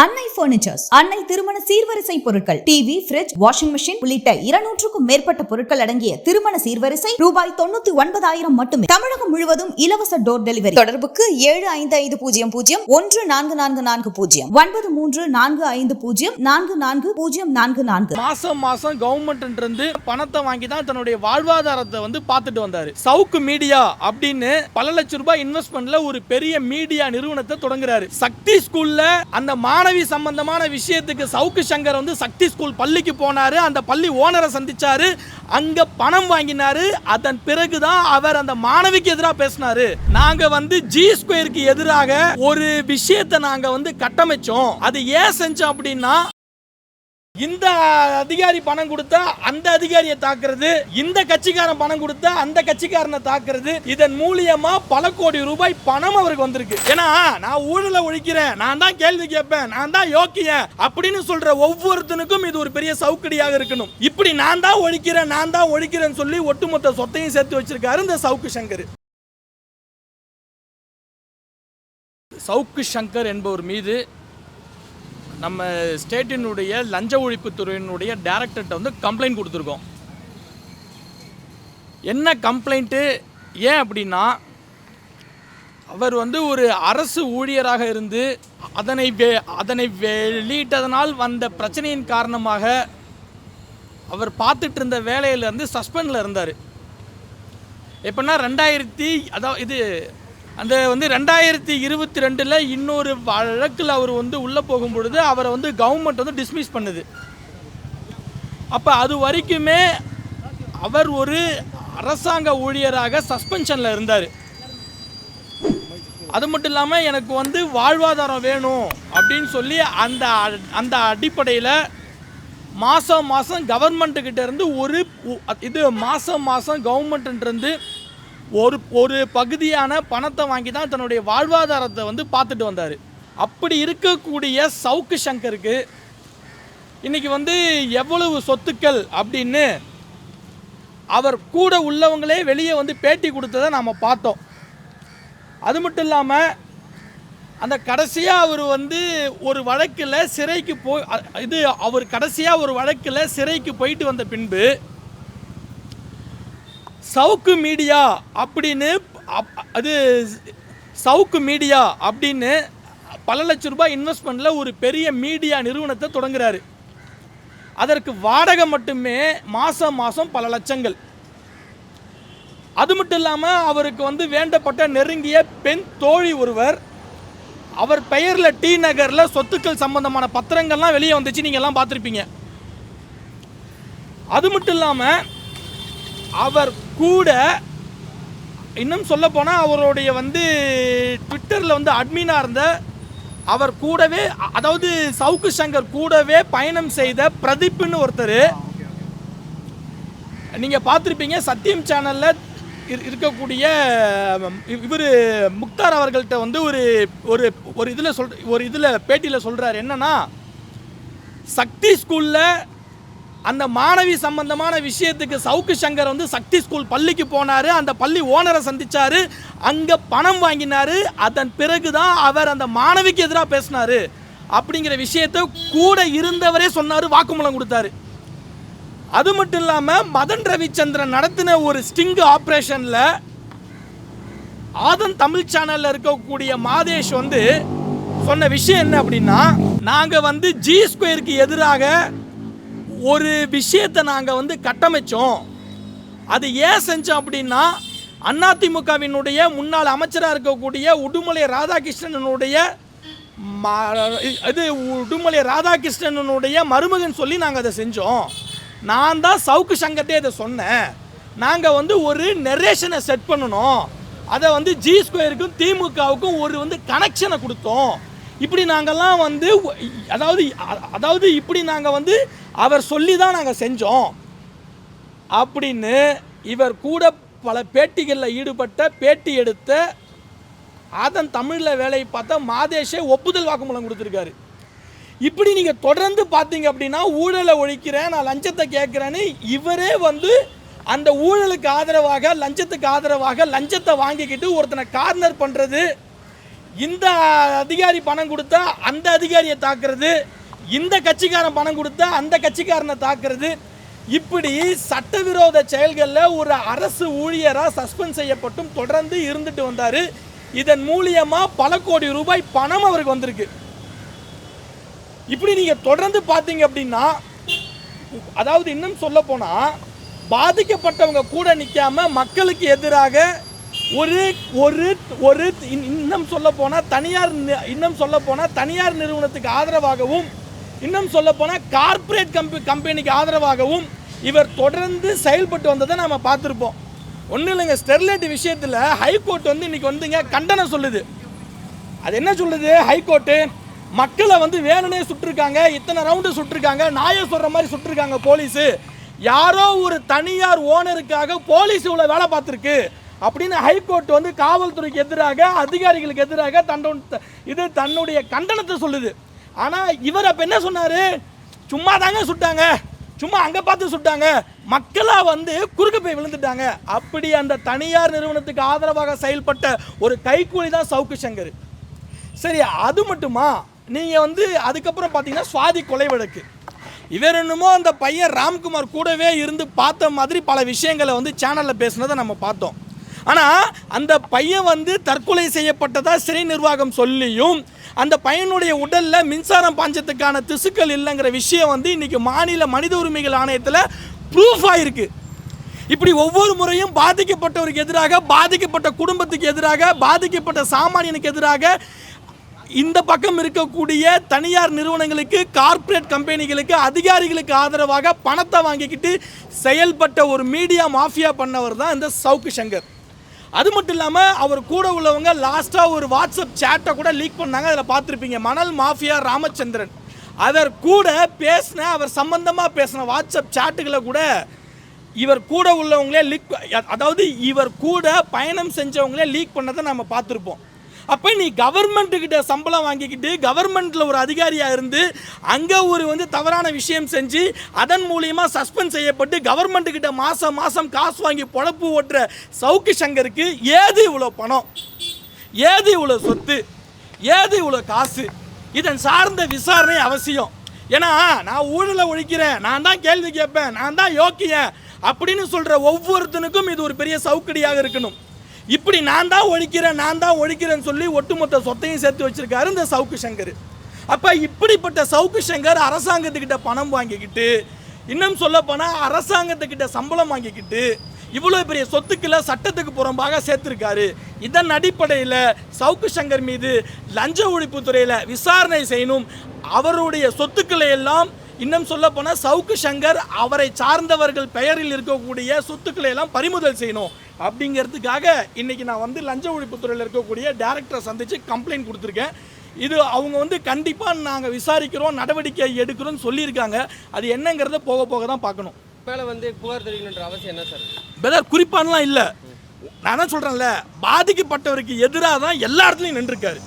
அன்னை பர்னிச்சர்ஸ் அன்னை திருமண சீர்வரிசை பொருட்கள் டிவி ஃபிரிட்ஜ் வாஷிங் மிஷின் உள்ளிட்ட இருநூற்றுக்கும் மேற்பட்ட பொருட்கள் அடங்கிய திருமண சீர்வரிசை ரூபாய் தொண்ணூத்தி ஒன்பதாயிரம் மட்டுமே. தமிழகம் முழுவதும் இலவச டோர் டெலிவரி தொடர்புக்கு ஏழு ஐந்து ஐந்து பூஜ்ஜியம் பூஜ்ஜியம் ஒன்று நான்கு நான்கு நான்கு பூஜ்ஜியம். ஒன்பது மூன்று நான்கு ஐந்து பூஜ்ஜியம் நான்கு நான்கு பூஜ்ஜியம் நான்கு நான்கு. மாசம் மாசம் கவர்மெண்ட் இருந்து பணத்தை வாங்கி தான் தன்னுடைய வாழ்வாதாரத்தை வந்து பார்த்துட்டு வந்தாரு. சவுக்கு மீடியா அப்படின்னு பல லட்சம் ரூபாய் இன்வெஸ்ட்மெண்ட்ல ஒரு பெரிய மீடியா நிறுவனத்தை தொடங்குறாரு. சக்தி ஸ்கூல்ல அந்த மாணவி சம்பந்தமான விஷயத்துக்கு சவுக்கு சங்கர் வந்து சக்தி ஸ்கூல் பள்ளிக்கு போனாரு. அந்த பள்ளி ஓனரை சந்தித்தார் அங்கே பணம் வாங்கினார். அதன் பிறகு தான் அவர் அந்த மாணவிக்கு எதிராக பேசினாரு. நாங்கள் வந்து ஜி ஸ்கொயருக்கு எதிராக ஒரு விஷயத்தை நாங்கள் வந்து கட்டமைச்சோம். அது ஏன் செஞ்சோம் அப்படின்னா இந்த அதிகாரி பணம் கொடுத்தா அந்த அதிகாரியை தாக்குறது இந்த கட்சிக்காரன் பணம் கொடுத்தா அந்த கட்சிக்காரனை தாக்குறது இதன் மூலியமா பல கோடி ரூபாய் பணம் அவருக்கு வந்திருக்கு. ஏன்னா நான் ஊழல ஒழிக்கிறேன் நான் தான் கேள்வி கேட்பேன் நான் தான் யோக்கியன் அப்படின்னு சொல்ற ஒவ்வொருத்தனுக்கும் இது ஒரு பெரிய சவுக்கடியாக இருக்கணும். இப்படி நான் தான் ஒழிக்கிறேன் நான் தான் ஒழிக்கிறேன்னு சொல்லி ஒட்டுமொத்த சொத்தையும் சேர்த்து வச்சிருக்காரு இந்த சவுக்கு சங்கர். சவுக்கு சங்கர் என்பவர் மீது நம்ம ஸ்டேட்டினுடைய லஞ்ச ஒழிப்புத்துறையினுடைய டைரக்டர்கிட்ட வந்து கம்ப்ளைண்ட் கொடுத்துருக்கோம். என்ன கம்ப்ளைண்ட்டு? ஏன் அப்படின்னா அவர் வந்து ஒரு அரசு ஊழியராக இருந்து அதனை வெ- அதனை வெளியிட்டதனால் வந்த பிரச்சனையின் காரணமாக அவர் பார்த்துட்டு இருந்த வேலையிலேருந்து சஸ்பெண்டில் இருந்தார். எப்படின்னா ரெண்டாயிரத்தி அதாவது இது அந்த வந்து ரெண்டாயிரத்தி இருபத்தி ரெண்டில் இன்னொரு வழக்கில் அவர் வந்து உள்ளே போகும் பொழுது அவரை வந்து கவர்மெண்ட் வந்து டிஸ்மிஸ் பண்ணுது. அப்போ அது வரைக்குமே அவர் ஒரு அரசாங்க ஊழியராக சஸ்பென்ஷனில் இருந்தார். அது மட்டும் இல்லாமல் எனக்கு வந்து வாழ்வாதாரம் வேணும் அப்படின்னு சொல்லி அந்த அந்த அடிப்படையில் மாதம் மாதம் கவர்மெண்ட்டுக்கிட்டேருந்து ஒரு இது மாதம் மாதம் கவர்மெண்ட்டுன்றது ஒரு ஒரு பகுதியான பணத்தை வாங்கி தான் தன்னுடைய வாழ்வாதாரத்தை வந்து பார்த்துட்டு வந்தார். அப்படி இருக்கக்கூடிய சவுக்கு சங்கருக்கு இன்னைக்கு வந்து எவ்வளவு சொத்துக்கள் அப்படின்னு அவர் கூட உள்ளவங்களே வெளியே வந்து பேட்டி கொடுத்ததை நாம் பார்த்தோம். அது மட்டும் இல்லாமல் அந்த கடைசியாக அவர் வந்து ஒரு வழக்கில் சிறைக்கு போய் இது அவர் கடைசியாக ஒரு வழக்கில் சிறைக்கு போயிட்டு வந்த பின்பு சவுக்கு மீடியா அப்படின்னு அப்- அது சவுக்கு மீடியா அப்படின்னு பல லட்சம் ரூபாய் இன்வெஸ்ட்மெண்ட்டில் ஒரு பெரிய மீடியா நிறுவனத்தை தொடங்குறாரு. அதற்கு வாடகை மட்டுமே மாதம் மாதம் பல லட்சங்கள். அது மட்டும் இல்லாமல் அவருக்கு வந்து வேண்டப்பட்ட நெருங்கிய பெண் தோழி ஒருவர் அவர் பெயரில் டி நகரில் சொத்துக்கள் சம்பந்தமான பத்திரங்கள்லாம் வெளியே வந்துச்சு நீங்கள் எல்லாம் பார்த்துருப்பீங்க. அது மட்டும் இல்லாமல் அவர் கூட இன்னும் சொல்ல போனால் அவருடைய வந்து ட்விட்டரில் வந்து அட்மினாக இருந்த அவர் கூடவே அதாவது சவுக்கு சங்கர் கூடவே பயணம் செய்த பிரதீப்னு ஒருத்தர். நீங்கள் பார்த்துருப்பீங்க சத்தியம் சேனலில் இருக்கக்கூடிய இவர் முக்தார் அவர்கள்ட்ட வந்து ஒரு ஒரு ஒரு இதில் சொல் ஒரு இதில் பேட்டியில் சொல்கிறார் என்னன்னா சக்தி ஸ்கூலில் அந்த மாணவி சம்பந்தமான விஷயத்துக்கு சவுக்கு சங்கர் வந்து சக்தி ஸ்கூல் பள்ளிக்கு போனார். அந்த பள்ளி ஓனரை சந்தித்தார் அங்கே பணம் வாங்கினார். அதன் பிறகு தான் அவர் அந்த மாணவிக்கு எதிராக பேசினாரு. அப்படிங்கிற விஷயத்தை கூட இருந்தவரே சொன்னார் வாக்குமூலம் கொடுத்தாரு. அது மட்டும் இல்லாமல் மதன் ரவிச்சந்திரன் நடத்தின ஒரு ஸ்டிங் ஆப்ரேஷனில் ஆதன் தமிழ் சேனலில் இருக்கக்கூடிய மாதேஷ் வந்து சொன்ன விஷயம் என்ன அப்படின்னா நாங்கள் வந்து ஜி ஸ்கொயருக்கு எதிராக ஒரு விஷயத்தை நாங்கள் வந்து கட்டமைச்சோம். அது ஏன் செஞ்சோம் அப்படின்னா அதிமுகவினுடைய முன்னாள் அமைச்சராக இருக்கக்கூடிய உடுமலை ராதாகிருஷ்ணனுடைய இது உடுமலை ராதாகிருஷ்ணனுடைய மருமகன் சொல்லி நாங்கள் அதை செஞ்சோம். நான் தான் சவுக்கு சங்கத்தே இதை சொன்னேன். நாங்கள் வந்து ஒரு நெரேஷனை செட் பண்ணணும். அதை வந்து ஜி ஸ்கொயருக்கும் திமுகவுக்கும் ஒரு வந்து கனெக்ஷனை கொடுத்தோம். இப்படி நாங்கள்லாம் வந்து அதாவது அதாவது இப்படி நாங்கள் வந்து அவர் சொல்லி தான் நாங்கள் செஞ்சோம். அப்படின்னு இவர் கூட பல பேட்டிகளில் ஈடுபட்ட பேட்டி எடுத்த அதன் தமிழில் வேலையை பார்த்தா மாதேஷே ஒப்புதல் வாக்குமூலம் கொடுத்துருக்காரு. இப்படி நீங்கள் தொடர்ந்து பார்த்தீங்க அப்படின்னா ஊழலை ஒழிக்கிறேன் நான் லஞ்சத்தை கேட்குறேன்னு இவரே வந்து அந்த ஊழலுக்கு ஆதரவாக லஞ்சத்துக்கு ஆதரவாக லஞ்சத்தை வாங்கிக்கிட்டு ஒருத்தனை கார்னர் பண்ணுறது இந்த அதிகாரி பணம் கொடுத்தா அந்த அதிகாரியை தாக்குறது இந்த கட்சிக்காரன் பணம் கொடுத்தா அந்த கட்சிக்காரனை தாக்குறது. இப்படி சட்டவிரோத செயல்களில் ஒரு அரசு ஊழியராக சஸ்பெண்ட் செய்யப்பட்டும் தொடர்ந்து இருந்துட்டு வந்தார். இதன் மூலியமாக பல கோடி ரூபாய் பணம் அவருக்கு வந்திருக்கு. இப்படி நீங்கள் தொடர்ந்து பார்த்தீங்க அப்படின்னா அதாவது இன்னும் சொல்ல போனால் பாதிக்கப்பட்டவங்க கூட நிற்காம மக்களுக்கு எதிராக ஒரு ஒரு ஒரு இன்- இன்னும் சொல்ல போனால் தனியார் இன்னும் சொல்ல போனால் தனியார் நிறுவனத்துக்கு ஆதரவாகவும் இன்னும் சொல்ல போனால் கார்ப்பரேட் கம்பெ கம்பெனிக்கு ஆதரவாகவும் இவர் தொடர்ந்து செயல்பட்டு வந்ததை நம்ம பார்த்துருப்போம். ஒன்றும் இல்லைங்க ஸ்டெர்லைட் விஷயத்தில் ஹைகோர்ட் வந்து இன்னைக்கு வந்துங்க கண்டனம் சொல்லுது. அது என்ன சொல்லுது? ஹைகோர்ட்டு மக்களை வந்து வேணுனே சுட்டிருக்காங்க இத்தனை ரவுண்டு சுட்டிருக்காங்க நாயை சொல்கிற மாதிரி சுட்டிருக்காங்க போலீஸு. யாரோ ஒரு தனியார் ஓனருக்காக போலீஸ் இவ்வளோ வேலை பார்த்துருக்கு. அப்படின்னு ஹைகோர்ட் வந்து காவல்துறைக்கு எதிராக அதிகாரிகளுக்கு எதிராக தன்னோட இது தன்னுடைய கண்டனத்தை சொல்லுது. ஆனால் இவர் அப்போ என்ன சொன்னார்? சும்மா தாங்க சுட்டாங்க. சும்மா அங்கே பார்த்து சுட்டாங்க. மக்களாக வந்து குறுக்கு போய் விழுந்துட்டாங்க. அப்படி அந்த தனியார் நிறுவனத்துக்கு ஆதரவாக செயல்பட்ட ஒரு கைக்கூலி தான் சவுக்கு சங்கர். சரி அது மட்டுமா? நீங்கள் வந்து அதுக்கப்புறம் பார்த்தீங்கன்னா சுவாதி கொலை வழக்கு. இவர் என்னமோ அந்த பையன் ராம்குமார் கூடவே இருந்து பார்த்த மாதிரி பல விஷயங்களை வந்து சேனலில் பேசுனதை நம்ம பார்த்தோம். ஆனால் அந்த பையன் வந்து தற்கொலை செய்யப்பட்டதாக சிறை நிர்வாகம் சொல்லியும் அந்த பையனுடைய உடலில் மின்சாரம் பாஞ்சத்துக்கான திசுக்கள் இல்லைங்கிற விஷயம் வந்து இன்றைக்கி மாநில மனித உரிமைகள் ஆணையத்தில் ப்ரூஃப் ஆகிருக்கு இப்படி ஒவ்வொரு முறையும் பாதிக்கப்பட்டவருக்கு எதிராக பாதிக்கப்பட்ட குடும்பத்துக்கு எதிராக பாதிக்கப்பட்ட சாமானியனுக்கு எதிராக இந்த பக்கம் இருக்கக்கூடிய தனியார் நிறுவனங்களுக்கு கார்ப்பரேட் கம்பெனிகளுக்கு அதிகாரிகளுக்கு ஆதரவாக பணத்தை வாங்கிக்கிட்டு செயல்பட்ட ஒரு மீடியா மாஃபியா பண்ணவர் தான் இந்த சவுக்கு சங்கர். அது மட்டும் இல்லாமல் அவர் கூட உள்ளவங்க லாஸ்ட்டாக ஒரு வாட்ஸ்அப் சேட்டை கூட லீக் பண்ணாங்க அதில் பார்த்துருப்பீங்க. மணல் மாஃபியா ராமச்சந்திரன். அவர் கூட பேசின அவர் சம்பந்தமாக பேசின வாட்ஸ்அப் சேட்டுகளை கூட இவர் கூட உள்ளவங்களே லீக் அதாவது இவர் கூட பயணம் செஞ்சவங்களே லீக் பண்ணதை நம்ம பார்த்துருப்போம். அப்போ நீ கவர்மெண்ட்டுக்கிட்ட சம்பளம் வாங்கிக்கிட்டு கவர்மெண்ட்டில் ஒரு அதிகாரியாக இருந்து அங்கே ஒரு வந்து தவறான விஷயம் செஞ்சு அதன் மூலியமாக சஸ்பெண்ட் செய்யப்பட்டு கவர்மெண்ட்டுக்கிட்ட மாதம் மாதம் காசு வாங்கி பொழப்பு ஓட்டுற சவுக்கு சங்கருக்கு ஏது இவ்வளோ பணம்? ஏது இவ்வளோ சொத்து? ஏது இவ்வளோ காசு? இதன் சார்ந்த விசாரணை அவசியம். ஏன்னா நான் ஊழலை ஒழிக்கிறேன் நான் தான் கேள்வி கேட்பேன் நான் தான் யோக்கியன் அப்படின்னு சொல்கிற ஒவ்வொருத்தனுக்கும் இது ஒரு பெரிய சவுக்கடியாக இருக்கணும். இப்படி நான் தான் ஒழிக்கிறேன் நான் தான் ஒழிக்கிறேன்னு சொல்லி ஒட்டுமொத்த சொத்தையும் சேர்த்து வச்சிருக்காரு இந்த சவுக்கு சங்கர். அப்போ இப்படிப்பட்ட சவுக்கு சங்கர் அரசாங்கத்துக்கிட்ட பணம் வாங்கிக்கிட்டு இன்னும் சொல்ல போனால் அரசாங்கத்துக்கிட்ட சம்பளம் வாங்கிக்கிட்டு இவ்வளோ பெரிய சொத்துக்களை சட்டத்துக்கு புறம்பாக சேர்த்துருக்காரு. இதன் அடிப்படையில் சவுக்கு சங்கர் மீது லஞ்ச ஒழிப்புத்துறையில் விசாரணை செய்யணும். அவருடைய சொத்துக்களை எல்லாம் இன்னும் சொல்ல போனால் சவுக்கு சங்கர் அவரை சார்ந்தவர்கள் பெயரில் இருக்கக்கூடிய சொத்துக்களை எல்லாம் பறிமுதல் செய்யணும் அப்படிங்கிறதுக்காக இன்னைக்கு நான் வந்து லஞ்ச ஒழிப்புத்துறையில் இருக்கக்கூடிய டேரக்டரை சந்தித்து கம்ப்ளைண்ட் கொடுத்துருக்கேன். இது அவங்க வந்து கண்டிப்பாக நாங்கள் விசாரிக்கிறோம் நடவடிக்கை எடுக்கிறோம்னு சொல்லியிருக்காங்க. அது என்னங்கிறத போக போக தான் பார்க்கணும். மேலே வந்து புகார் தெரிவிக்கணுன்ற அவசியம் என்ன சார்? பெதர் குறிப்பான்லாம் இல்லை. நான் தான் சொல்கிறேன்ல பாதிக்கப்பட்டவருக்கு எதிராக தான் எல்லா இடத்துலையும் நின்றுருக்காரு.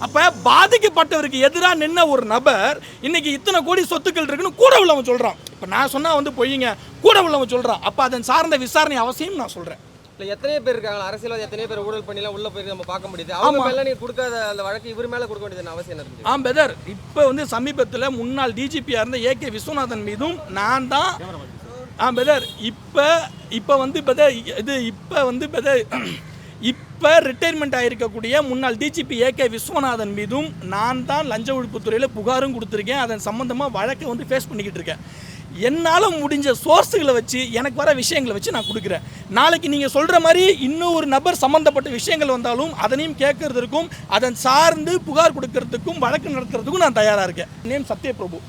அப்போ பாதிக்கப்பட்டவருக்கு எதிராக நின்ன ஒரு நபர் இன்னைக்கு இத்தனை கோடி சொத்துக்கள் இருக்குன்னு கூட உள்ளவன் சொல்கிறான் இப்போ நான் சொன்னால் வந்து பொய்யுங்க கூட உள்ளவன் சொல்கிறான் அப்போ அதன் சார்ந்த விசாரணை அவசியம் நான் சொல்கிறேன் இல்லை எத்தனையோ பேர் இருக்காங்க அரசியல்வாதி எத்தனையோ பேர் ஊழல் பண்ணிலாம் உள்ள போய் நம்ம பார்க்க முடியுது. அவங்க மேல நீங்க கொடுக்காத அந்த வழக்கு இவர் மேல கொடுக்க வேண்டியது அவசியம் இருக்குது ஆம் பெதர் இப்போ வந்து சமீபத்தில் முன்னாள் டிஜிபியாக இருந்த ஏகே விஸ்வநாதன் மீதும் நான் தான் ஆ பெதர் இப்போ இப்போ வந்து பெதர் இது இப்போ வந்து பெதர் இப்போ ரிட்டையர்மெண்ட் ஆகிருக்கக்கூடிய முன்னாள் டிஜிபி ஏ கே விஸ்வநாதன் மீதும் நான் தான் லஞ்ச ஒழிப்புத்துறையில் புகாரும் கொடுத்துருக்கேன். அதன் சம்மந்தமாக வழக்கை வந்து ஃபேஸ் பண்ணிக்கிட்டு இருக்கேன். என்னால் முடிஞ்ச சோர்ஸுகளை வச்சு எனக்கு வர விஷயங்களை வச்சு நான் கொடுக்குறேன். நாளைக்கு நீங்கள் சொல்கிற மாதிரி இன்னும் ஒரு நபர் சம்மந்தப்பட்ட விஷயங்கள் வந்தாலும் அதனையும் கேட்கறதுக்கும் அதன் சார்ந்து புகார் கொடுக்கறதுக்கும் வழக்கு நடத்துறதுக்கும் நான் தயாராக இருக்கேன். நேம் சத்யபிரபு.